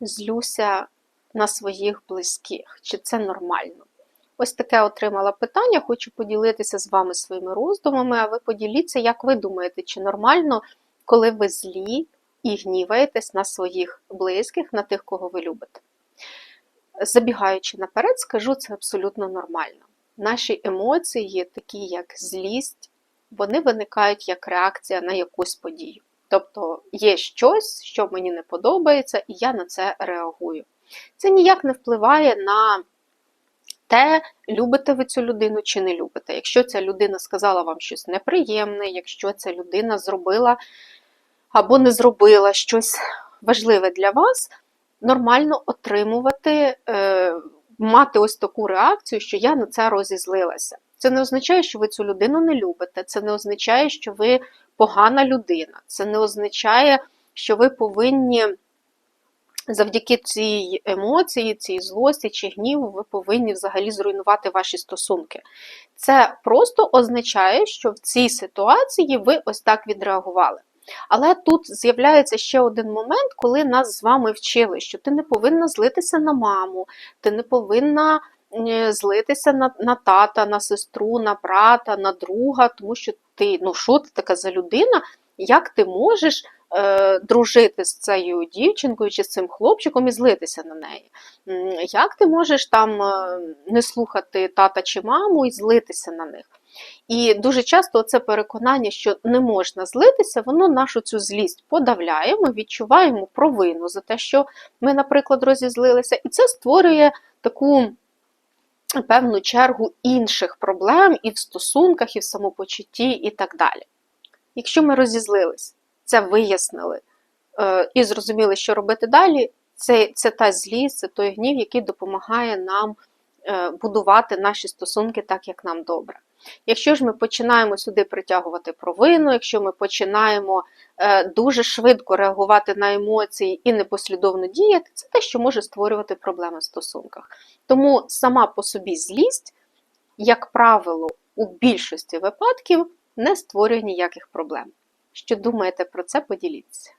злюся на своїх близьких? Чи це нормально? Ось таке отримала питання. Хочу поділитися з вами своїми роздумами, а ви поділіться, як ви думаєте, чи нормально, коли ви злі і гніваєтесь на своїх близьких, на тих, кого ви любите. Забігаючи наперед, скажу це абсолютно нормально. Наші емоції, такі як злість, вони виникають як реакція на якусь подію. Тобто є щось, що мені не подобається, і я на це реагую. Це ніяк не впливає на те, любите ви цю людину чи не любите. Якщо ця людина сказала вам щось неприємне, якщо ця людина зробила або не зробила щось важливе для вас, нормально отримувати, е, мати ось таку реакцію, що я на це розізлилася. Це не означає, що ви цю людину не любите, це не означає, що ви погана людина, це не означає, що ви повинні. Завдяки цій емоції, цій злості чи гніву, ви повинні взагалі зруйнувати ваші стосунки. Це просто означає, що в цій ситуації ви ось так відреагували. Але тут з'являється ще один момент, коли нас з вами вчили, що ти не повинна злитися на маму, ти не повинна злитися на, на тата, на сестру, на брата, на друга, тому що ти, ну що ти така за людина, як ти можеш е, дружити з цією дівчинкою чи з цим хлопчиком і злитися на неї? Як ти можеш там е, не слухати тата чи маму і злитися на них? І дуже часто це переконання, що не можна злитися, воно нашу цю злість подавляє, ми відчуваємо провину за те, що ми, наприклад, розізлилися, і це створює таку певну чергу інших проблем і в стосунках, і в самопочутті, і так далі. Якщо ми розізлились, це вияснили е, і зрозуміли, що робити далі, це, це та злість, це той гнів, який допомагає нам будувати наші стосунки так, як нам добре. Якщо ж ми починаємо сюди притягувати провину, якщо ми починаємо е, дуже швидко реагувати на емоції і непослідовно діяти, це те, що може створювати проблеми в стосунках. Тому сама по собі злість, як правило, у більшості випадків не створює ніяких проблем. Що думаєте про це, поділіться.